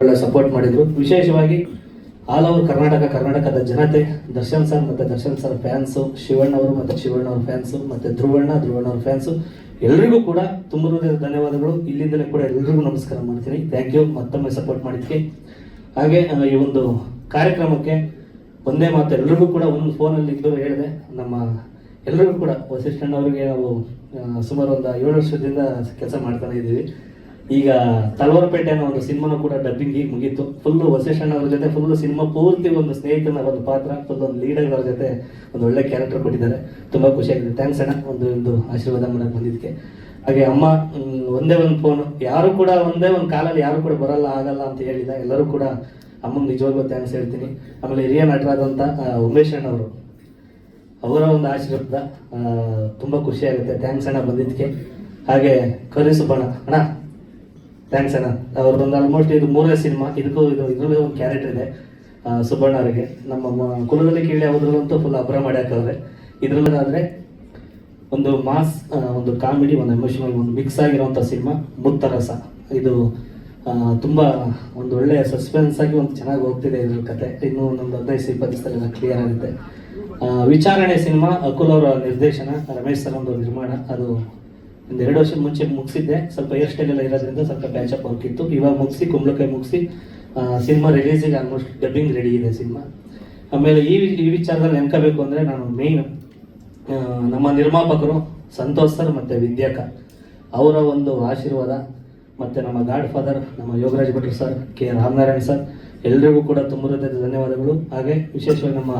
Support ಮಾಡಿದ್ರು. ವಿಶೇಷವಾಗಿ all over Karnataka, ಕರ್ನಾಟಕದ ಜನತೆ, ದರ್ಶನ್ ಸರ್ ಮತ್ತು ದರ್ಶನ್ ಸರ್ ಫ್ಯಾನ್ಸು ಶಿವಣ್ಣ ಅವರು ಮತ್ತೆ ಶಿವಣ್ಣ ಅವ್ರ ಫ್ಯಾನ್ಸು ಮತ್ತೆ ಧ್ರುವಣ್ಣ ಧ್ರುವಣ್ಣ ಅವ್ರ ಫ್ಯಾನ್ಸು ಎಲ್ಲರಿಗೂ ಕೂಡ ತುಂಬ ಧನ್ಯವಾದಗಳು. ಇಲ್ಲಿಂದಲೇ ಕೂಡ ಎಲ್ಲರಿಗೂ ನಮಸ್ಕಾರ ಮಾಡ್ತೀನಿ. ಥ್ಯಾಂಕ್ ಯು ಮತ್ತೊಮ್ಮೆ ಸಪೋರ್ಟ್ ಮಾಡಿದ್ದಕ್ಕೆ. ಹಾಗೆ ಈ ಒಂದು ಕಾರ್ಯಕ್ರಮಕ್ಕೆ ಒಂದೇ ಮಾತು ಎಲ್ಲರಿಗೂ ಕೂಡ ಒಂದು ಫೋನಲ್ಲಿ ಇದ್ದು ಹೇಳಿದೆ. ನಮ್ಮ ಎಲ್ಲರಿಗೂ ಕೂಡ ವಸಿಷ್ಠಣ್ಣವ್ರಿಗೆ ನಾವು ಸುಮಾರು ಒಂದು ಏಳು ವರ್ಷದಿಂದ ಕೆಲಸ ಮಾಡ್ತಾನೆ ಇದ್ದೀವಿ. ಈಗ ತಲವಾರಪೇಟೆ ಅನ್ನೋ ಒಂದು ಸಿನಿಮಾನು ಕೂಡ ಡಬ್ಬಿಂಗ್ ಈಗ ಮುಗೀತು. ಫುಲ್ಲು ವಸೇಷಣ್ಣ ಅವ್ರ ಜೊತೆ ಫುಲ್ ಸಿನಿಮಾ ಪೂರ್ತಿ ಒಂದು ಸ್ನೇಹಿತನ ಒಂದು ಪಾತ್ರ ಫುಲ್ ಒಂದು ಲೀಡರ್ ಅವ್ರ ಜೊತೆ ಒಂದು ಒಳ್ಳೆ ಕ್ಯಾರೆಕ್ಟರ್ ಕೊಟ್ಟಿದ್ದಾರೆ. ತುಂಬ ಖುಷಿಯಾಗಿದೆ ಥ್ಯಾಂಕ್ಸ್ ಅಣ್ಣ, ಒಂದು ಒಂದು ಆಶೀರ್ವಾದ ಮಾಡಕ್ಕೆ ಬಂದಿದ್ದಕ್ಕೆ. ಹಾಗೆ ಅಮ್ಮ ಒಂದೇ ಒಂದು ಫೋನು ಯಾರು ಕೂಡ ಒಂದೇ ಒಂದು ಕಾಲಲ್ಲಿ ಯಾರು ಕೂಡ ಬರಲ್ಲ, ಆಗಲ್ಲ ಅಂತ ಹೇಳಿದ. ಎಲ್ಲರೂ ಕೂಡ ಅಮ್ಮನ ನಿಜವಾಗ್ಲೂ ಥ್ಯಾಂಕ್ಸ್ ಹೇಳ್ತೀನಿ. ಆಮೇಲೆ ಹಿರಿಯ ನಟರಾದಂಥ ಉಮೇಶ್ ಅಣ್ಣ ಅವರು. ಒಂದು ಆಶೀರ್ವಾದ ತುಂಬ ಖುಷಿಯಾಗುತ್ತೆ ಥ್ಯಾಂಕ್ಸ್ ಅಣ್ಣ ಬಂದಿದ್ದಕ್ಕೆ. ಹಾಗೆ ಕರಿ ಬಣ್ಣ. ಅಣ್ಣ ಥ್ಯಾಂಕ್ಸ್ ಅಣ್ಣ. ಅವ್ರದ್ದೊಂದು ಆಲ್ಮೋಸ್ಟ್ ಇದು ಮೂರನೇ ಸಿನಿಮಾ ಇದಕ್ಕೂ ಇದು ಇದರಲ್ಲೇ ಒಂದು ಕ್ಯಾರೆಕ್ಟರ್ ಇದೆ ಸುಬ್ಬಣ್ಣ ಅವರಿಗೆ. ನಮ್ಮ ಕುಲದಲ್ಲಿ ಕೇಳಿ ಯಾವುದ್ರಲ್ಲಂತೂ ಫುಲ್ ಅಬ್ರ ಮಾಡ್ಯಾಕವ್ರೆ. ಇದರಲ್ಲಾದರೆ ಒಂದು ಮಾಸ್ ಒಂದು ಕಾಮಿಡಿ ಒಂದು ಎಮೋಷನಲ್ ಒಂದು ಮಿಕ್ಸ್ ಆಗಿರುವಂಥ ಸಿನಿಮಾ ಮುತ್ತರಸ. ಇದು ತುಂಬ ಒಂದು ಒಳ್ಳೆಯ ಸಸ್ಪೆನ್ಸ್ ಆಗಿ ಒಂದು ಚೆನ್ನಾಗಿ ಹೋಗ್ತಿದೆ ಇದ್ರ ಕತೆ. ಇನ್ನೂ ಒಂದೊಂದು ಹದಿನೈದು ಇಪ್ಪತ್ತು ದಿವಸದಲ್ಲೆಲ್ಲ ಕ್ಲಿಯರ್ ಆಗುತ್ತೆ. ವಿಚಾರಣೆ ಸಿನಿಮಾ ಅಕುಲ್ ಅವರ ನಿರ್ದೇಶನ, ರಮೇಶ್ ಸರ್ ಒಂದು ನಿರ್ಮಾಣ. ಅದು ಒಂದು ಎರಡು ವರ್ಷದ ಮುಂಚೆ ಮುಗಿಸಿದ್ದೆ. ಸ್ವಲ್ಪ ಹೇರ್ ಸ್ಟೈಲ್ ಎಲ್ಲ ಇರೋದ್ರಿಂದ ಸ್ವಲ್ಪ ಬ್ಯಾಚ್ ಪ್ಯಾಚಪ್ ಹೋಗ್ತಿತ್ತು. ಇವಾಗ ಮುಗಿಸಿ, ಕುಂಬಳಕಾಯಿ ಮುಗಿಸಿ ಸಿನಿಮಾ ರಿಲೀಸಿಗೆ ಆಲ್ಮೋಸ್ಟ್ ಡಬ್ಬಿಂಗ್ ರೆಡಿ ಇದೆ ಸಿನಿಮಾ ಆಮೇಲೆ ಈ ಈ ವಿಚಾರದಲ್ಲಿ ನೆನ್ಕೋಬೇಕು ಅಂದರೆ ನಾನು ಮೇಯ್ನ್ ನಮ್ಮ ನಿರ್ಮಾಪಕರು ಸಂತೋಷ್ ಸರ್ ಮತ್ತು ವಿದ್ಯಾಕ ಅವರ ಒಂದು ಆಶೀರ್ವಾದ ಮತ್ತು ನಮ್ಮ ಗಾಡ್ ಫಾದರ್ ನಮ್ಮ ಯೋಗರಾಜ್ ಭಟ್ರು ಸರ್, ಕೆ ರಾಮನಾರಾಯಣ್ ಸರ್, ಎಲ್ರಿಗೂ ಕೂಡ ತುಂಬ ಧನ್ಯವಾದಗಳು. ಹಾಗೆ ವಿಶೇಷವಾಗಿ ನಮ್ಮ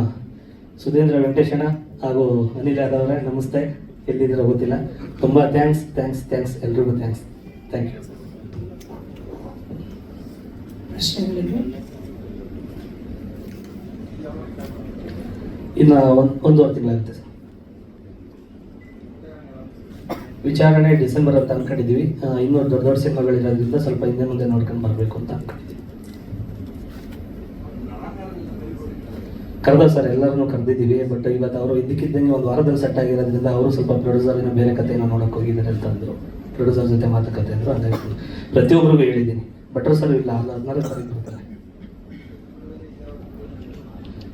ಸುಧೀಂದ್ರ ವೆಂಕಟೇಶಣ್ಣ ಹಾಗೂ ಅನಿಲ್ ಯಾದವ್ರೆ ನಮಸ್ತೆ. ಎಲ್ಲಿದ್ದೀರೋ ಗೊತ್ತಿಲ್ಲ. ತುಂಬ ಥ್ಯಾಂಕ್ಸ್ ಥ್ಯಾಂಕ್ಸ್ ಥ್ಯಾಂಕ್ಸ್ ಎಲ್ರಿಗೂ ಥ್ಯಾಂಕ್ಸ್ ಥ್ಯಾಂಕ್ ಯು ಪ್ರಶ್ನೆಗಳಿವೆ? ಇನ್ನು ಒಂದು ಒಂದೂವರೆ ತಿಂಗಳಾಗುತ್ತೆ ಸರ್. ವಿಚಾರಣೆ ಡಿಸೆಂಬರ್ ಅಂತ ಅನ್ಕೊಂಡಿದ್ದೀವಿ ಇನ್ನೂ ದೊಡ್ಡ ದೊಡ್ಡ ಸಿನಿಮಾಗಳಿರೋದ್ರಿಂದ ಸ್ವಲ್ಪ ಹಿಂದೆ ಮುಂದೆ ನೋಡ್ಕೊಂಡು ಬರಬೇಕು ಅಂತ ಅನ್ಕೊಂಡಿದ್ದೀವಿ ಕರೆದ ಸರ್, ಎಲ್ಲರನ್ನು ಕರೆದಿದ್ದೀವಿ ಬಟ್ ಇವತ್ತು ಅವರು ಇದ್ದಕ್ಕಿದ್ದಂಗೆ ಒಂದು ವಾರದಲ್ಲಿ ಸೆಟ್ ಆಗಿರೋದ್ರಿಂದ ಅವರು ಸ್ವಲ್ಪ ಪ್ರೊಡ್ಯೂಸರ್ನ ಬೇರೆ ಕಥೆಯನ್ನು ನೋಡೋಕೆ ಹೋಗಿದ್ದಾರೆ ಅಂತ ಅಂದರು. ಪ್ರೊಡ್ಯೂಸರ್ ಜೊತೆ ಮಾತುಕತೆ ಅಂದರು, ಹಾಗಾಗಿ ಪ್ರತಿಯೊಬ್ಬರಿಗೂ ಹೇಳಿದ್ದೀನಿ. ಬಟ್ರ ಸರ್ ಇಲ್ಲ, ಅಲ್ಲ ಅದನ್ನೆಲ್ಲ ಸರಿ ಬರ್ತಾರೆ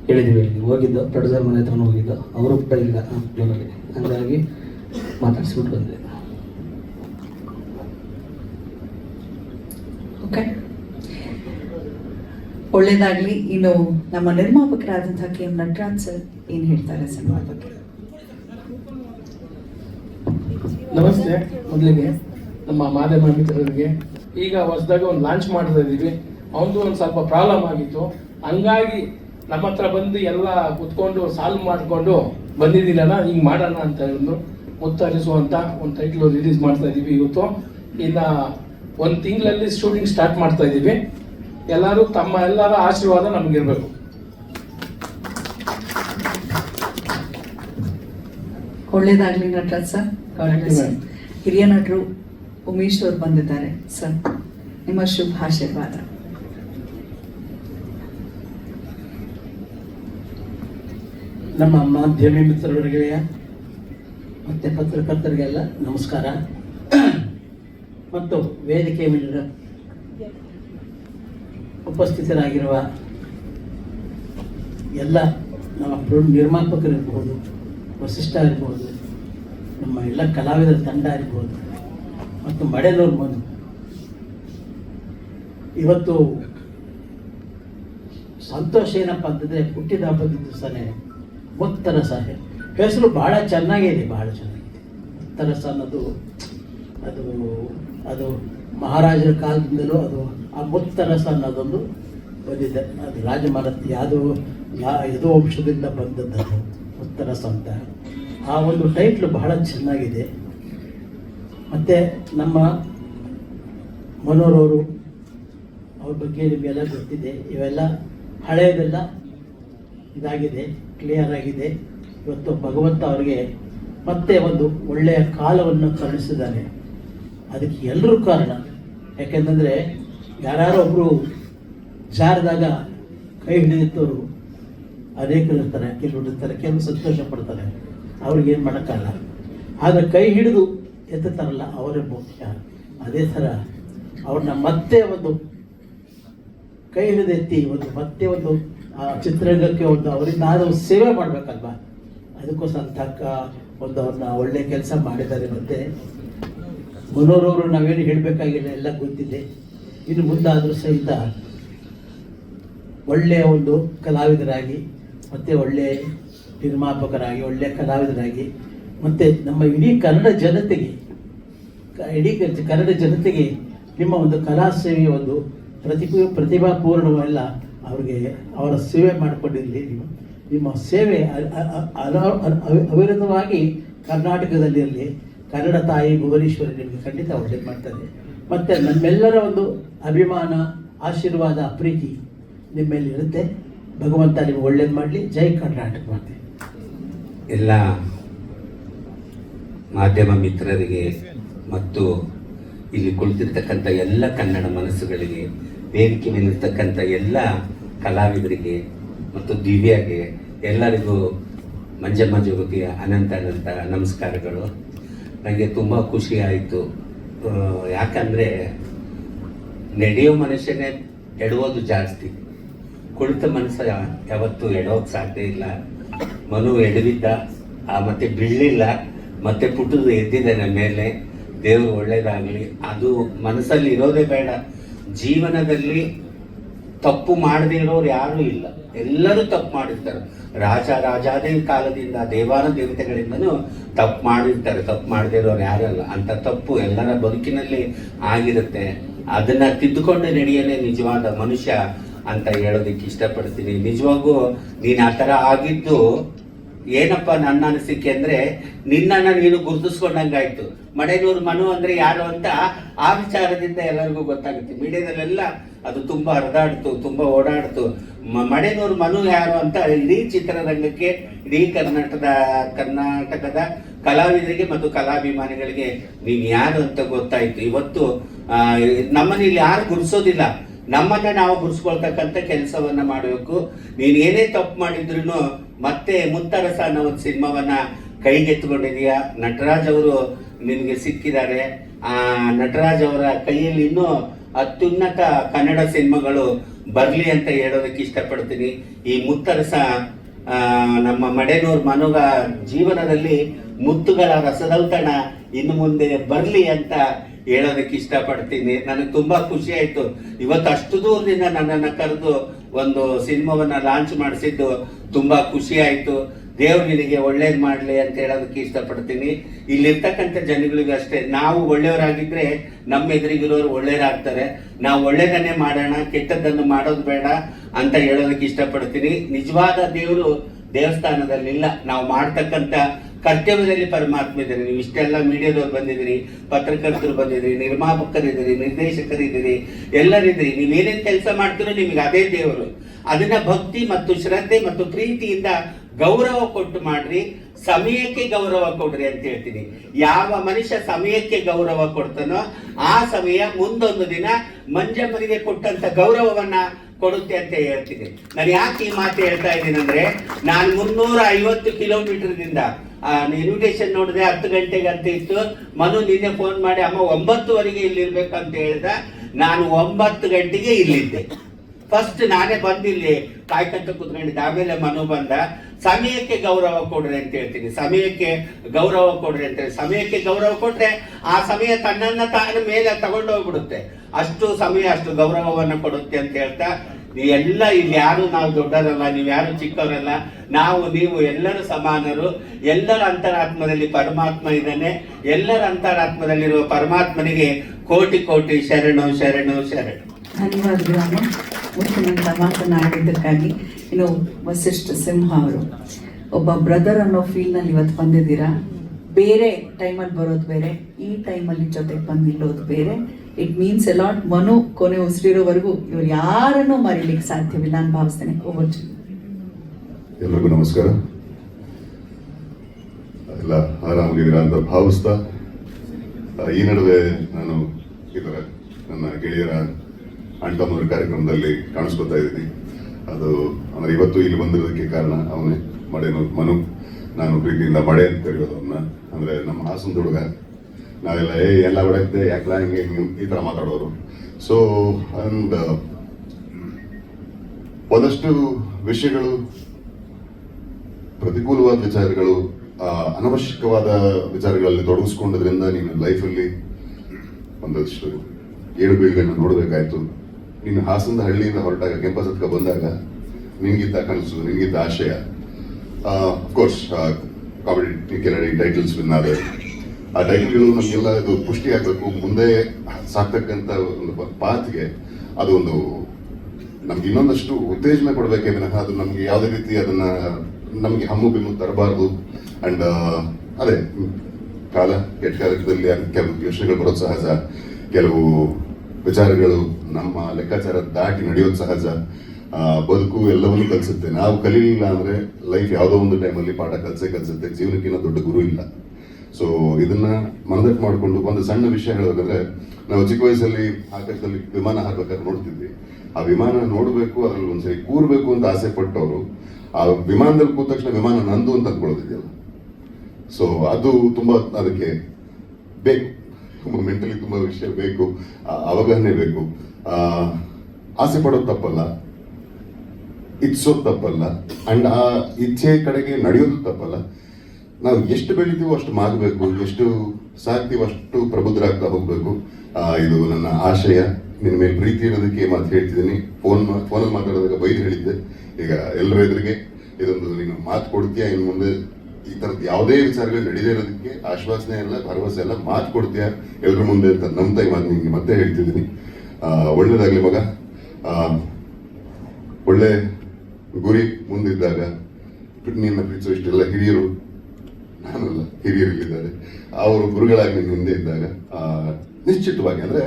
ಹೇಳಿದ್ದೀವಿ ಹೇಳಿದ್ವಿ ಹೋಗಿದ್ದು ಪ್ರೊಡ್ಯೂಸರ್ ಮನೆ ಹತ್ರನೂ ಹೋಗಿದ್ದು. ಅವರು ಕೂಡ ಇಲ್ಲ ಬೆಂಗಳೂರಲ್ಲಿ ಹಂಗಾಗಿ ಮಾತಾಡಿಸ್ಬಿಟ್ಟು ಬಂದೆ ಓಕೆ ಒಳ್ಳೇದಾಗ್ಲಿ. ಇನ್ನು ನಮ್ಮ ನಿರ್ಮಾಪಕರಾದಂತಹ ಕೆ ಎಂ ನಟರಾಜ್ ಸರ್ ಏನು ಹೇಳ್ತಾರೆ ಸಿನಿಮಾ ಬಗ್ಗೆ? ನಮಸ್ತೆ. ಮೊದಲಿಗೆ ನಮ್ಮ ಮಾಧ್ಯಮ ಮಿತ್ರರಿಗೆ. ಈಗ ಹೊಸದಾಗಿ ಒಂದು ಲಾಂಚ್ ಮಾಡ್ತಾ ಇದ್ದೀವಿ. ಅವನದು ಒಂದು ಸ್ವಲ್ಪ ಪ್ರಾಬ್ಲಮ್ ಆಗಿತ್ತು. ಹಂಗಾಗಿ ನಮ್ಮ ಹತ್ರ ಬಂದು ಎಲ್ಲ ಕುತ್ಕೊಂಡು ಸಾಲ್ವ್ ಮಾಡಿಕೊಂಡು ಬಂದಿದ್ದೀನಲ್ಲ, ಹಿಂಗೆ ಮಾಡೋಣ ಅಂತ ಒಂದು ಮುತ್ತರಿಸುವಂತ ಒಂದು ಟೈಟ್ಲು ರಿಲೀಸ್ ಮಾಡ್ತಾ ಇದ್ದೀವಿ ಇವತ್ತು. ಇನ್ನು ಒಂದು ತಿಂಗಳಲ್ಲಿ ಶೂಟಿಂಗ್ ಸ್ಟಾರ್ಟ್ ಮಾಡ್ತಾ ಇದ್ದೀವಿ. ಎಲ್ಲರೂ ತಮ್ಮ ಎಲ್ಲರ ಆಶೀರ್ವಾದ ನಮಗೆ ಒಳ್ಳೇದಾಗ್ಲಿ ನಟರಾಜ್ ಸರ್. ಹಿರಿಯ ನಟರು ಉಮೇಶ್ ಅವರು ಬಂದಿದ್ದಾರೆ. ಸರ್ ನಿಮ್ಮ ಶುಭ ಆಶೀರ್ವಾದ. ನಮ್ಮ ಮಾಧ್ಯಮ ಮಿತ್ರರಿಗೆ ಮತ್ತೆ ಪತ್ರಕರ್ತರಿಗೆಲ್ಲ ನಮಸ್ಕಾರ. ಮತ್ತು ವೇದಿಕೆ ಮೇಲೆ ಉಪಸ್ಥಿತರಾಗಿರುವ ಎಲ್ಲ ನಮ್ಮ ಪ್ರೊ- ನಿರ್ಮಾಪಕರಿರ್ಬೋದು ವಸಿಷ್ಠ ಇರ್ಬೋದು ನಮ್ಮ ಎಲ್ಲ ಕಲಾವಿದರ ತಂಡ ಇರ್ಬೋದು ಮತ್ತು ಮಡೆನೂರು ಬಂದು ಇವತ್ತು ಸಂತೋಷ ಏನಪ್ಪ ಅಂತಂದರೆ ಹುಟ್ಟಿದ ಹಬ್ಬದ ದಿವಸನೇ ಸಹ. ಹೆಸರು ಭಾಳ ಚೆನ್ನಾಗಿದೆ ಭಾಳ ಚೆನ್ನಾಗಿದೆ. ಮುತ್ತರಸ ಅನ್ನೋದು ಅದು ಅದು ಮಹಾರಾಜರ ಕಾಲದಿಂದಲೂ ಅದು ಆ ಮುತ್ತರಸ ಅನ್ನೋದೊಂದು ಬಂದಿದೆ. ಅದು ರಾಜಮಹಾರಾಜ ಯಾವುದು, ಯಾ, ಯದು ವಂಶದಿಂದ ಬಂದದ್ದು ಮುತ್ತರಸ ಅಂತ. ಆ ಒಂದು ಟೈಟ್ಲು ಬಹಳ ಚೆನ್ನಾಗಿದೆ. ಮತ್ತು ನಮ್ಮ ಮನೋರವರು ಅವ್ರ ಬಗ್ಗೆ ನಿಮಗೆಲ್ಲ ಗೊತ್ತಿದೆ. ಇವೆಲ್ಲ ಹಳೆಯದೆಲ್ಲ ಇದಾಗಿದೆ ಕ್ಲಿಯರ್ ಆಗಿದೆ. ಇವತ್ತು ಭಗವಂತ ಅವರಿಗೆ ಮತ್ತೆ ಒಂದು ಒಳ್ಳೆಯ ಕಾಲವನ್ನು ಕರುಣಿಸಿದ್ದಾನೆ. ಅದಕ್ಕೆ ಎಲ್ಲರೂ ಕಾರಣ. ಯಾಕೆಂತಂದರೆ ಯಾರೋ ಒಬ್ಬರು ಜಾರಿದಾಗ ಕೈ ಹಿಡಿದಿತ್ತವರು ಅನೇಕರು ಇರ್ತಾರೆ, ಕೆಲವರು ಇರ್ತಾರೆ ಸಂತೋಷ ಪಡ್ತಾರೆ. ಅವ್ರಿಗೆ ಏನು ಮಾಡೋಕ್ಕಲ್ಲ ಆದರೆ ಕೈ ಹಿಡಿದು ಎತ್ತುತ್ತಾರಲ್ಲ ಅವರೇ ಮುಖ್ಯ. ಅದೇ ಥರ ಅವ್ರನ್ನ ಮತ್ತೆ ಒಂದು ಕೈ ಹಿಡಿದೆತ್ತಿ ಒಂದು ಮತ್ತೆ ಒಂದು ಆ ಚಿತ್ರರಂಗಕ್ಕೆ ಒಂದು ಅವರಿಂದ ಆದ ಸೇವೆ ಮಾಡಬೇಕಲ್ವಾ? ಅದಕ್ಕೋಸ್ಕರ ತಕ್ಕ ಒಂದು ಅವ್ರನ್ನ ಒಳ್ಳೆ ಕೆಲಸ ಮಾಡಿದ್ದಾರೆ ಮತ್ತೆ ಮನೋರವರು ನಾವೇನು ಹೇಳಬೇಕಾಗಿಲ್ಲ, ಎಲ್ಲ ಗೊತ್ತಿದೆ. ಇನ್ನು ಮುಂದಾದರೂ ಸಹಿತ ಒಳ್ಳೆಯ ಒಂದು ಕಲಾವಿದರಾಗಿ, ಮತ್ತು ಒಳ್ಳೆಯ ನಿರ್ಮಾಪಕರಾಗಿ, ಒಳ್ಳೆಯ ಕಲಾವಿದರಾಗಿ, ಮತ್ತು ನಮ್ಮ ಇಡೀ ಕನ್ನಡ ಜನತೆಗೆ, ಇಡೀ ಕನ್ನಡ ಜನತೆಗೆ ನಿಮ್ಮ ಒಂದು ಕಲಾ ಸೇವೆಯ ಒಂದು ಪ್ರತಿಭೆ ಪ್ರತಿಭಾಪೂರ್ಣವೆಲ್ಲ ಅವ್ರಿಗೆ ಅವರ ಸೇವೆ ಮಾಡಿಕೊಂಡಿರಲಿ. ನೀವು ನಿಮ್ಮ ಸೇವೆ ಅವಿರತವಾಗಿ ಕರ್ನಾಟಕದಲ್ಲಿರಲಿ. ಕನ್ನಡ ತಾಯಿ ಭುವನೇಶ್ವರಿ ನಿಮಗೆ ಖಂಡಿತ ಒಳ್ಳೆ ಮಾಡ್ತದೆ. ಮತ್ತೆ ನಮ್ಮೆಲ್ಲರ ಒಂದು ಅಭಿಮಾನ, ಆಶೀರ್ವಾದ, ಪ್ರೀತಿ ನಿಮ್ಮಲ್ಲಿರುತ್ತೆ ಭಗವಂತ ನಿಮ್ಗೆ ಒಳ್ಳೇದು ಮಾಡಲಿ. ಜೈ ಕರ್ನಾಟಕ ಮಾತೆ. ಎಲ್ಲ ಮಾಧ್ಯಮ ಮಿತ್ರರಿಗೆ ಮತ್ತು ಇಲ್ಲಿ ಕುಳಿತಿರ್ತಕ್ಕಂಥ ಎಲ್ಲ ಕನ್ನಡ ಮನಸ್ಸುಗಳಿಗೆ, ವೇದಿಕೆ ಮೇಲಿರ್ತಕ್ಕಂಥ ಎಲ್ಲ ಕಲಾವಿದರಿಗೆ ಮತ್ತು ದಿವ್ಯಾಗೆ ಎಲ್ಲರಿಗೂ ಮಂಜಮ್ಮ ಜೋಗತಿಯ ಅನಂತ ಅನಂತ ನಮಸ್ಕಾರಗಳು. ನನಗೆ ತುಂಬ ಖುಷಿ ಆಯಿತು. ಯಾಕಂದರೆ ನಡೆಯೋ ಮನುಷ್ಯನೇ ಎಡುವುದು ಜಾಸ್ತಿ. ಕುಳಿತ ಮನಸ್ಸ ಯಾವತ್ತೂ ಎಡೋಕ್ ಸಾಧ್ಯ ಇಲ್ಲ. ಮನು ಎಡವಿದ್ದ, ಆ, ಮತ್ತೆ ಬೀಳಲಿಲ್ಲ ಮತ್ತೆ ಪುಟ್ಟದು ಎದ್ದಿದ್ದಾನೆ ಮೇಲೆ. ದೇವರು ಒಳ್ಳೇದಾಗಲಿ. ಅದು ಮನಸ್ಸಲ್ಲಿ ಇರೋದೇ ಬೇಡ. ಜೀವನದಲ್ಲಿ ತಪ್ಪು ಮಾಡದೇ ಇರೋರು ಯಾರೂ ಇಲ್ಲ. ಎಲ್ಲರೂ ತಪ್ಪು ಮಾಡಿರ್ತಾರೆ. ರಾಜ ರಾಜಾದೇ ಕಾಲದಿಂದ ದೇವಾನ ದೇವತೆಗಳಿಂದನೂ ತಪ್ಪು ಮಾಡಿರ್ತಾರೆ, ತಪ್ಪು ಮಾಡದೇ ಇರೋರು ಯಾರಲ್ಲ ಅಂತ ತಪ್ಪು ಎಲ್ಲರ ಬದುಕಿನಲ್ಲಿ ಆಗಿರುತ್ತೆ. ಅದನ್ನ ತಿದ್ದುಕೊಂಡು ನಡೆಯಲೇ ನಿಜವಾದ ಮನುಷ್ಯ ಅಂತ ಹೇಳೋದಕ್ಕೆ ಇಷ್ಟಪಡ್ತೀನಿ. ನಿಜವಾಗೂ ನೀನು ಆ ಥರ ಆಗಿದ್ದು ಏನಪ್ಪ ನನ್ನ ಅನಿಸಿಕೆ ಅಂದ್ರೆ ನಿನ್ನನ್ನ ನೀನು ಗುರುತಿಸ್ಕೊಂಡಂಗಾಯ್ತು. ಮಡೇನೂರು ಮನು ಅಂದ್ರೆ ಯಾರು ಅಂತ ಆ ವಿಚಾರದಿಂದ ಎಲ್ಲರಿಗೂ ಗೊತ್ತಾಗುತ್ತೆ. ಮೀಡಿಯಾದಲ್ಲೆಲ್ಲ ಅದು ತುಂಬಾ ಹರಿದಾಡ್ತು, ತುಂಬಾ ಓಡಾಡ್ತು. ಮಡೆನೂರು ಮನು ಯಾರು ಅಂತ ಇಡೀ ಚಿತ್ರರಂಗಕ್ಕೆ, ಇಡೀ ಕರ್ನಾಟಕದ ಕರ್ನಾಟಕದ ಕಲಾವಿದರಿಗೆ ಮತ್ತು ಕಲಾಭಿಮಾನಿಗಳಿಗೆ ನೀನು ಯಾರು ಅಂತ ಗೊತ್ತಾಯ್ತು. ಇವತ್ತು ನಮ್ಮನ್ನ ಇಲ್ಲಿ ಯಾರು ಗುರುಸೋದಿಲ್ಲ. ನಮ್ಮನ್ನ ನಾವು ಗುರುಸ್ಕೊಳ್ತಕ್ಕಂಥ ಕೆಲಸವನ್ನ ಮಾಡಬೇಕು. ನೀನು ಏನೇ ತಪ್ಪು ಮಾಡಿದ್ರು ಮತ್ತೆ ಮುತ್ತರಸ ಅನ್ನೋ ಒಂದು ಸಿನಿಮಾವನ್ನ ಕೈಗೆತ್ತಿಕೊಂಡಿದೀಯ. ನಟರಾಜ್ ಅವರು ನಿನ್ಗೆ ಸಿಕ್ಕಿದ್ದಾರೆ. ಆ, ನಟರಾಜ್ ಅವರ ಕೈಯಲ್ಲಿ ಇನ್ನೂ ಅತ್ಯುನ್ನತ ಕನ್ನಡ ಸಿನಿಮಾಗಳು ಬರಲಿ ಅಂತ ಹೇಳೋದಕ್ಕೆ ಇಷ್ಟಪಡ್ತೀನಿ. ಈ ಮುತ್ತರಸ ನಮ್ಮ ಮಡೆನೂರ್ ಮನುಗ ಜೀವನದಲ್ಲಿ ಮುತ್ತುಗಳ ರಸದೌತಣ ಇನ್ನು ಮುಂದೆ ಬರಲಿ ಅಂತ ಹೇಳೋದಕ್ಕೆ ಇಷ್ಟಪಡ್ತೀನಿ. ನನಗೆ ತುಂಬಾ ಖುಷಿ ಆಯ್ತು. ಇವತ್ತು ಅಷ್ಟು ದೂರದಿಂದ ನನ್ನನ್ನು ಕರೆದು ಒಂದು ಸಿನಿಮಾವನ್ನ ಲಾಂಚ್ ಮಾಡಿಸಿದ್ದು ತುಂಬಾ ಖುಷಿ ಆಯ್ತು. ದೇವ್ರು ನಿನಗೆ ಒಳ್ಳೇದ್ ಮಾಡ್ಲಿ ಅಂತ ಹೇಳೋದಕ್ಕೆ ಇಷ್ಟಪಡ್ತೀನಿ. ಇಲ್ಲಿರ್ತಕ್ಕಂಥ ಜನಗಳಿಗೆ ಅಷ್ಟೇ. ನಾವು ಒಳ್ಳೆಯವರಾಗಿದ್ರೆ ನಮ್ಮ ಎದುರಿಗಿರೋರು ಒಳ್ಳೆಯರಾಗ್ತಾರೆ. ನಾವು ಒಳ್ಳೇದನ್ನೇ ಮಾಡೋಣ, ಕೆಟ್ಟದ್ದನ್ನು ಮಾಡೋದು ಬೇಡ ಅಂತ ಹೇಳೋದಕ್ಕೆ ಇಷ್ಟಪಡ್ತೀನಿ. ನಿಜವಾದ ದೇವರು ದೇವಸ್ಥಾನದಲ್ಲಿಲ್ಲ. ನಾವು ಮಾಡ್ತಕ್ಕಂಥ ಕರ್ತವ್ಯದಲ್ಲಿ ಪರಮಾತ್ಮ ಇದ್ದೀರಿ. ನೀವು ಇಷ್ಟೆಲ್ಲ ಮೀಡಿಯಾದವ್ರು ಬಂದಿದ್ದೀರಿ, ಪತ್ರಕರ್ತರು ಬಂದಿದ್ದೀರಿ, ನಿರ್ಮಾಪಕರಿದ್ದೀರಿ, ನಿರ್ದೇಶಕರಿದ್ದೀರಿ, ಎಲ್ಲರಿದ್ದೀರಿ. ನೀವೇನೇನು ಕೆಲಸ ಮಾಡ್ತೀರೋ ನಿಮಗೆ ಅದೇ ದೇವರು. ಅದನ್ನ ಭಕ್ತಿ ಮತ್ತು ಶ್ರದ್ಧೆ ಮತ್ತು ಪ್ರೀತಿಯಿಂದ ಗೌರವ ಕೊಟ್ಟು ಮಾಡ್ರಿ, ಸಮಯಕ್ಕೆ ಗೌರವ ಕೊಡ್ರಿ ಅಂತ ಹೇಳ್ತೀನಿ. ಯಾವ ಮನುಷ್ಯ ಸಮಯಕ್ಕೆ ಗೌರವ ಕೊಡ್ತಾನೋ ಆ ಸಮಯ ಮುಂದೊಂದು ದಿನ ಮಂಜಮ್ಮನಿಗೆ ಕೊಟ್ಟಂತ ಗೌರವವನ್ನ ಕೊಡುತ್ತೆ ಅಂತ ಹೇಳ್ತೀನಿ. ನಾನು ಯಾಕೆ ಈ ಮಾತು ಹೇಳ್ತಾ ಇದ್ದೀನಿ ಅಂದ್ರೆ, ನಾನು ಮುನ್ನೂರ ಐವತ್ತು ಕಿಲೋಮೀಟರ್ದಿಂದ ಇನ್ವಿಟೇಷನ್ ನೋಡಿದೆ, ಹತ್ತು ಗಂಟೆಗೆ ಅಂತ ಇತ್ತು. ಮನು ನಿನ್ನೆ ಫೋನ್ ಮಾಡಿ, ಅಮ್ಮ, ಒಂಬತ್ತುವರೆಗೆ ಇಲ್ಲಿ ಇರ್ಬೇಕಂತ ಹೇಳ್ದ. ನಾನು ಒಂಬತ್ತು ಗಂಟೆಗೆ ಇಲ್ಲಿದ್ದೆ. ಫಸ್ಟ್ ನಾನೇ ಬಂದಿಲ್ಲಿ, ಕಾಯ್ಕಂತ ಕುತ್ಕೊಂಡಿದ್ದೆ. ಆಮೇಲೆ ಮನು ಬಂದ ಸಮಯಕ್ಕೆ ಗೌರವ ಕೊಡ್ರಿ ಅಂತ ಹೇಳ್ತೀನಿ. ಸಮಯಕ್ಕೆ ಗೌರವ ಕೊಡ್ರಿ ಅಂತ ಹೇಳಿ, ಸಮಯಕ್ಕೆ ಗೌರವ ಕೊಟ್ರೆ ಆ ಸಮಯ ತನ್ನನ್ನ ತಾನು ಮೇಲೆ ತಗೊಂಡು ಹೋಗ್ಬಿಡುತ್ತೆ. ಅಷ್ಟು ಸಮಯ ಅಷ್ಟು ಗೌರವವನ್ನ ಕೊಡುತ್ತೆ ಅಂತ ಹೇಳ್ತಾ ಎಲ್ಲ ಇಲ್ಲಿ ಯಾರು ನಾವು ದೊಡ್ಡರಲ್ಲ, ನೀವು ಯಾರು ಚಿಕ್ಕವರಲ್ಲ, ನಾವು ನೀವು ಎಲ್ಲರೂ ಸಮಾನರು. ಎಲ್ಲರ ಅಂತರಾತ್ಮದಲ್ಲಿ ಪರಮಾತ್ಮ ಇದ್ದಾನೆ. ಎಲ್ಲರ ಅಂತರಾತ್ಮದಲ್ಲಿರುವ ಪರಮಾತ್ಮನಿಗೆ ಕೋಟಿ ಕೋಟಿ ಶರಣು ಶರಣು ಶರಣು. ಧನ್ಯವಾದಗಳು ಮಾತನಾಡಿದ್ದಕ್ಕಾಗಿ ಇನ್ನು ವಸಿಷ್ಠ ಸಿಂಹ ಅವರು ಒಬ್ಬ ಬ್ರದರ್ ಅನ್ನೋ ಫೀಲ್ನಲ್ಲಿ ಇವತ್ತು ಬಂದಿದ್ದೀರಾ? ಬೇರೆ ಟೈಮಲ್ಲಿ ಬರೋದು ಬೇರೆ, ಈ ಟೈಮಲ್ಲಿ ಜೊತೆಗೆ ಬಂದು ನಿಲ್ಲೋದು ಬೇರೆ. ಇಟ್ ಮೀನ್ಸ್ ಎಲಾಟ್ ಮನು ಕೊನೆ ಉಸಿರಿರೋವರೆಗೂ ಇವರು ಯಾರನ್ನೂ ಮರೀಲಿಕ್ಕೆ ಸಾಧ್ಯವಿಲ್ಲ ನಾನು ಭಾವಿಸ್ತೇನೆ. ಓವರ್ ಎಲ್ಲರಿಗೂ ನಮಸ್ಕಾರ. ಎಲ್ಲ ಆರಾಮಾಗಿದ್ದೀರಾ ಅಂತ ಭಾವಿಸ್ತಾ ಈ ನಡುವೆ ನಾನು ಇದರ ನನ್ನ ಗೆಳೆಯರ ಅಣ್ಣ ಕಾರ್ಯಕ್ರಮದಲ್ಲಿ ಕಾಣಿಸ್ಕೊತಾ ಇದ್ದೀನಿ. ಅದು ಅಂದ್ರೆ ಇವತ್ತು ಇಲ್ಲಿ ಬಂದಿರೋದಕ್ಕೆ ಕಾರಣ ಅವನೇ ಮಡೆ ಮನು, ನಾನು ಪ್ರೀತಿಯಿಂದ ಮಡೆ ಅಂತ ಕರೆಯೋದು ಅವನ್ನ. ಅಂದ್ರೆ ನಮ್ಮ ಹಾಸನದ ಹುಡುಗ. ನಾವೆಲ್ಲ, ಏ, ಎಲ್ಲ ಹೊಡೆಯುತ್ತೆ, ಯಾಕಲ ಹಿಂಗೆ ಈ ಥರ ಮಾತಾಡೋರು. ಸೊ ಅಂಡ್ ಒಂದಷ್ಟು ವಿಷಯಗಳು, ಪ್ರತಿಕೂಲವಾದ ವಿಚಾರಗಳು ಅನವಶ್ಯಕವಾದ ವಿಚಾರಗಳಲ್ಲಿ ತೊಡಗಿಸ್ಕೊಂಡದ್ರಿಂದ ನೀನು ಲೈಫಲ್ಲಿ ಒಂದಷ್ಟು ಏಳು ಬೀಳುಗಳನ್ನ ನೋಡಬೇಕಾಯ್ತು. ನೀನು ಹಾಸನದ ಹಳ್ಳಿಯಿಂದ ಹೊರಟಾಗ ಕೆಂಪಸ್ ಹತ್ಕ ಬಂದಾಗ ನಿನ್ಗಿದ್ದ ಕನಸು ನಿನ್ಗಿದ್ದ ಆಶಯ. Of course comedy Kennedy titles win ಆದ. ಆ ಟೈಟಲ್ಗಳು ನಮಗೆಲ್ಲ ಇದು ಪುಷ್ಟಿ ಆಗಬೇಕು. ಮುಂದೆ ಸಾಕ್ತಕ್ಕಂಥ ಒಂದು ಪಾತ್ಗೆ ಅದು ಒಂದು ನಮ್ಗೆ ಇನ್ನೊಂದಷ್ಟು ಉತ್ತೇಜನ ಕೊಡಬೇಕೇ ವಿನಃ ಅದು ನಮಗೆ ಯಾವುದೇ ರೀತಿ ಅದನ್ನ ನಮಗೆ ಹಮ್ಮು ಬಿಮ್ಮು ತರಬಾರ್ದು. ಅಂಡ್ ಅದೇ ಕಾಲ ಕೆಟ್ಟ ಕಾಲದಲ್ಲಿ ಕೆಲವು ಯೋಚನೆಗಳು ಬರೋದು ಸಹಜ. ಕೆಲವು ವಿಚಾರಗಳು ನಮ್ಮ ಲೆಕ್ಕಾಚಾರ ದಾಟಿ ನಡೆಯೋದು ಸಹಜ. ಬದುಕು ಎಲ್ಲವನ್ನೂ ಕಲಿಸುತ್ತೆ. ನಾವು ಕಲೀಲಿಲ್ಲ ಅಂದ್ರೆ ಲೈಫ್ ಯಾವುದೋ ಒಂದು ಟೈಮಲ್ಲಿ ಪಾಠ ಕಲಿಸೇ ಕಲಿಸುತ್ತೆ. ಜೀವನಕ್ಕಿಂತ ದೊಡ್ಡ ಗುರು ಇಲ್ಲ. ಸೊ ಇದನ್ನ ಮನದಟ್ಟು ಮಾಡಿಕೊಂಡು ಒಂದು ಸಣ್ಣ ವಿಷಯ ಹೇಳಬೇಕಂದ್ರೆ, ನಾವು ಚಿಕ್ಕ ವಯಸ್ಸಲ್ಲಿ ಆಕಾಶದಲ್ಲಿ ವಿಮಾನ ಹಾಕಬೇಕಾದ್ರೆ ನೋಡ್ತಿದ್ವಿ. ಆ ವಿಮಾನ ನೋಡಬೇಕು, ಅದ್ರಲ್ಲಿ ಒಂದ್ಸರಿ ಕೂರ್ಬೇಕು ಅಂತ ಆಸೆ ಪಟ್ಟವರು. ಆ ವಿಮಾನದಲ್ಲಿ ಕೂತ ತಕ್ಷಣ ವಿಮಾನ ನಂದು ಅಂತ ಅಂದ್ಕೊಳ್ಳೋದಿದೆಯಲ್ಲ. ಸೊ ಅದು ತುಂಬಾ ಅದಕ್ಕೆ ಬೇಕು. ತುಂಬ ಮೆಂಟಲಿ ತುಂಬ ವಿಷಯ ಬೇಕು ಅವಗಾಹನೆ ಬೇಕು. ಆಸೆ ಪಡೋದು ತಪ್ಪಲ್ಲ. ಇಚ್ಛೋದು ತಪ್ಪಲ್ಲ. ಅಂಡ್ ಆ ಇಚ್ಛೆ ಕಡೆಗೆ ನಡೆಯೋದು ತಪ್ಪಲ್ಲ. ನಾವು ಎಷ್ಟು ಬೆಳಿತೀವೋ ಅಷ್ಟು ಮಾಗಬೇಕು ಎಷ್ಟು ಸಾಕ್ತೀವೋ ಅಷ್ಟು ಪ್ರಬುದ್ಧರಾಗ್ತಾ ಹೋಗ್ಬೇಕು. ಇದು ನನ್ನ ಆಶಯ. ನಿನ್ನ ಮೇಲೆ ಪ್ರೀತಿ ಇರೋದಕ್ಕೆ ಮಾತು ಹೇಳ್ತಿದ್ದೀನಿ. ಫೋನ್ ಫೋನಲ್ಲಿ ಮಾತಾಡೋದಕ್ಕೆ ಬೈದು ಹೇಳಿದ್ದೆ. ಈಗ ಎಲ್ಲರ ಎದುರಿಗೆ ಇದೊಂದು ನೀನು ಮಾತು ಕೊಡ್ತೀಯಾ ಇನ್ನು ಮುಂದೆ? ಈ ತರದ್ ಯಾವುದೇ ವಿಚಾರಗಳು ನಡೀದೇ ಇರೋದಕ್ಕೆ ಆಶ್ವಾಸನೆ ಎಲ್ಲ ಭರವಸೆ ಎಲ್ಲ ಮಾತು ಕೊಡ್ತೀಯ ಎಲ್ಲರ ಮುಂದೆ ಅಂತ ನಂಬ್ತಾ ಈ ಮಾತು ನಿಮ್ಗೆ ಮತ್ತೆ ಹೇಳ್ತಿದ್ದೀನಿ. ಒಳ್ಳೇದಾಗಲಿ ಮಗ. ಒಳ್ಳೆ ಗುರಿ ಮುಂದಿದ್ದಾಗ ನಿನ್ನ ಪ್ರೀತಿಸೋ ಇಷ್ಟೆಲ್ಲ ಹಿರಿಯರು, ನಾನಲ್ಲ ಹಿರಿಯರು ಇಲ್ಲಿದ್ದಾರೆ ಅವರು ಗುರುಗಳಾಗಿ ನಿನ್ನ ಹಿಂದೆ ಇದ್ದಾಗ ನಿಶ್ಚಿತವಾಗಿ ಅಂದ್ರೆ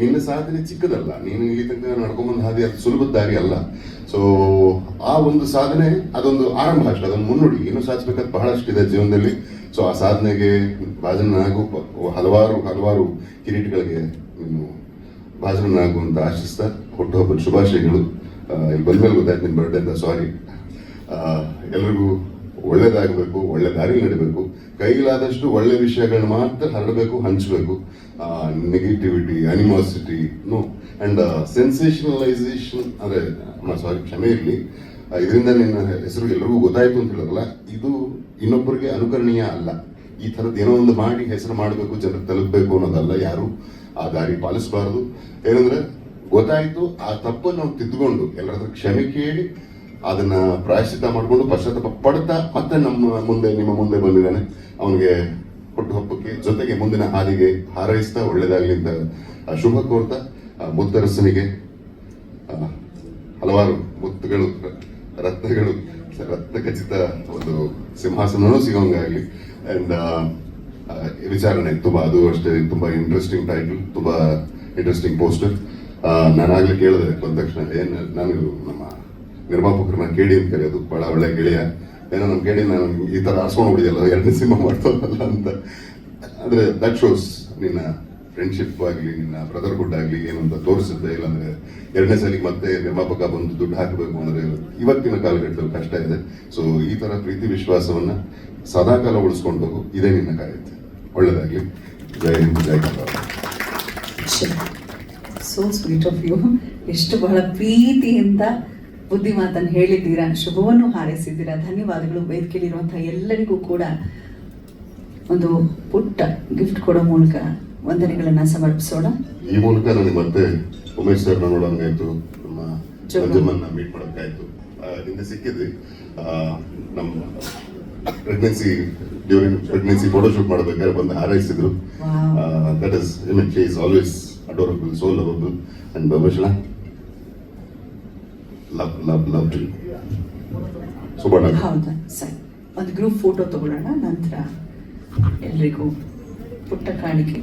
ನಿನ್ನ ಸಾಧನೆ ಚಿಕ್ಕದಲ್ಲ. ನೀನು ಇಲ್ಲಿ ತನಕ ನಡ್ಕೊಂಬಂದ ಹಾದಿ ಅದು ಸುಲಭದ ಅಲ್ಲ. ಸೊ ಆ ಒಂದು ಸಾಧನೆ, ಅದೊಂದು ಆರಂಭ ಅಷ್ಟೇ, ಅದೊಂದು ಮುನ್ನುಡಿ. ಇನ್ನು ಸಾಧಿಸ್ಬೇಕಾದ ಬಹಳಷ್ಟು ಇದೆ ಜೀವನದಲ್ಲಿ. ಸೊ ಆ ಸಾಧನೆಗೆ ಭಾಜನನಾಗು, ಹಲವಾರು ಹಲವಾರು ಕಿರೀಟಗಳಿಗೆ ನೀನು ಭಾಜನನಾಗು ಅಂತ ಆಶಿಸ್ತಾ. ಹುಟ್ಟುಹಬ್ಬದ ಶುಭಾಶಯಗಳು. ಇಲ್ಲಿ ಬಂದ್ಮೇಲೆ ಗೊತ್ತಾಯ್ತು ನಿಮ್ಮ ಬರ್ಡೇ ಅಂತ ಸಾರಿ ಎಲ್ರಿಗೂ ಒಳ್ಳೇದಾಗಬೇಕು, ಒಳ್ಳೆ ದಾರಿ ನಡಿಬೇಕು. ಕೈಲಾದಷ್ಟು ಒಳ್ಳೆ ವಿಷಯಗಳನ್ನ ಮಾತ್ರ ಹರಡಬೇಕು, ಹಂಚಬೇಕು. Negativity animosity no and sensationalisation ಅಂದರೆ ಸಾರಿ ಕ್ಷಮೆ ಇರಲಿ. ಇದರಿಂದ ನಿನ್ನ ಹೆಸರು ಎಲ್ಲರಿಗೂ ಗೊತ್ತಾಯ್ತು ಅಂತ ಹೇಳೋದಲ್ಲ, ಇದು ಇನ್ನೊಬ್ಬರಿಗೆ ಅನುಕರಣೀಯ ಅಲ್ಲ. ಈ ಥರದ್ದು ಏನೋ ಒಂದು ಮಾಡಿ ಹೆಸರು ಮಾಡಬೇಕು ಜನರಿಗೆ ತಲುಪಬೇಕು ಅನ್ನೋದಲ್ಲ ಯಾರು ಆ ದಾರಿ ಪಾಲಿಸಬಾರದು. ಏನಂದ್ರೆ, ಗೊತ್ತಾಯ್ತು, ಆ ತಪ್ಪನ್ನು ನಾವು ತಿದ್ದುಕೊಂಡು ಎಲ್ಲರತ್ರ ಕ್ಷಮೆ ಕೇಳಿ, ಅದನ್ನ ಪ್ರಾಯಶ್ಚಿತ ಮಾಡಿಕೊಂಡು ಪಶ್ಚಾತ್ತಾಪ ಪಡ್ತಾ ಮತ್ತೆ ನಮ್ಮ ಮುಂದೆ, ನಿಮ್ಮ ಮುಂದೆ ಬಂದಿದ್ದಾನೆ. ಅವನಿಗೆ ಹುಟ್ಟುಹಬ್ಬಕ್ಕೆ ಜೊತೆಗೆ ಮುಂದಿನ ಹಾದಿಗೆ ಹಾರೈಸ್ತಾ ಒಳ್ಳೇದಾಗ್ಲಿ ಅಂತ ಶುಭ ಕೋರ್ತಾ. ಮುದ್ದರಸನಿಗೆ ಹಲವಾರು ಮುತ್ತುಗಳು ರತ್ನಗಳು ರತ್ನ ಖಚಿತ ಒಂದು ಸಿಂಹಾಸನನೂ ಸಿಗೋಂಗಾಗಲಿ ಅಂಡ್ ವಿಚಾರಣೆ ತುಂಬ, ಅದು ಅಷ್ಟೇ ತುಂಬ ಇಂಟ್ರೆಸ್ಟಿಂಗ್ ಟೈಟಲ್ ತುಂಬ ಇಂಟ್ರೆಸ್ಟಿಂಗ್ ಪೋಸ್ಟರ್ ನಾನಾಗಲೇ ಕೇಳಿದೆ ಬಂದ ತಕ್ಷಣ ಏನು ನಾನು ನಮ್ಮ ನಿರ್ಮಾಪಕರನ್ನ ಕೇಳಿ ಅಂತ ಕರೆಯೋದು ಭಾಳ ಒಳ್ಳೆ ಗೆಳೆಯ. ಏನೋ ನಮ್ಗೆ ಕೇಳಿ ನಾನು ಈ ಥರ ಆರಿಸ್ಕೊಂಡು ಬಿಡಿದಲ್ಲ ಎರಡನೇ ಸಿನಿಮಾ ಮಾಡ್ತಾರಲ್ಲ ಅಂತ. ಅಂದ್ರೆ ದಟ್ ಶೋಸ್ ನಿನ್ನ ಫ್ರೆಂಡ್ಶಿಪ್ ಆಗಲಿ, ನಿನ್ನ ಬ್ರದರ್ಹುಡ್ ಆಗಲಿ ಏನು ಅಂತ ತೋರಿಸಿದ್ದೆ. ಇಲ್ಲಾಂದ್ರೆ ಎರಡನೇ ಸಲಿಗೆ ಮತ್ತೆ ನಿರ್ಮಾಪಕ ಬಂದು ದುಡ್ಡು ಹಾಕಬೇಕು ಅಂದರೆ ಇವತ್ತಿನ ಕಾಲಘಟ್ಟದಲ್ಲಿ ಕಷ್ಟ ಇದೆ. ಸೊ ಈ ತರ ಪ್ರೀತಿ ವಿಶ್ವಾಸವನ್ನ ಸದಾಕಾಲ ಉಳಿಸ್ಕೊಂಡು ಹೋಗು. ಇದೇ ನಿನ್ನ ಕಾರ್ಯತೆ. ಒಳ್ಳೆಯದಾಗಲಿ ಜೈ ಹಿಂದ್, ಜೈ Karnataka. So sweet of you ಎಷ್ಟು ಬಹಳ ಪ್ರೀತಿಯಿಂದ ಬುದ್ಧಿ ಮಾತನ್ನು ಹೇಳಿದ್ದೀರಾ. ಶುಭವನ್ನು ಹಾರೈಸಿದ್ದೀರಾ. ಧನ್ಯವಾದಗಳು. ವೇದಿಕೆಯಲ್ಲಿರುವಂಥ ಎಲ್ಲರಿಗೂ ಕೂಡ ಒಂದು ಪುಟ್ಟ ಗಿಫ್ಟ್ ಕೊಡೋ ಮೂಲಕ ವಂದನೆಗಳನ್ನ ಸಮರ್ಪಿಸೋಣ ಈ ಮೂಲಕ ನನಗೆ ಮತ್ತೆ ಉಮೇಶ್ ಸರ್ ನೋಡೋಂಗಾಯ್ತು ನಮ್ಮ. ಮಂಜಮ್ಮನ್ನ ಮೀಟ್ ಮಾಡೋಕ್ಕಾಯ್ತು ಹಿಂದೆ ಸಿಕ್ಕಿದ್ವಿ ನಮ್ಮ ಪ್ರೆಗ್ನೆನ್ಸಿ ಡ್ಯೂರಿಂಗ್ ಪ್ರೆಗ್ನೆನ್ಸಿ ಫೋಟೋಶೂಟ್ ಮಾಡಬೇಕಾದ್ರೆ ಬಂದು ಹಾರೈಸಿದ್ರು. That is image she is always adorable so lovable and Bhushan love love love to Subanna ಹೌದಾ? ಸರಿ. ಒಂದು ಗ್ರೂಪ್ ಫೋಟೋ ತಗೊಳ್ಳೋಣ. ನಂತರ ಎಲ್ರಿಗೂ ಪುಟ್ಟ ಕಾಣಿಕೆ.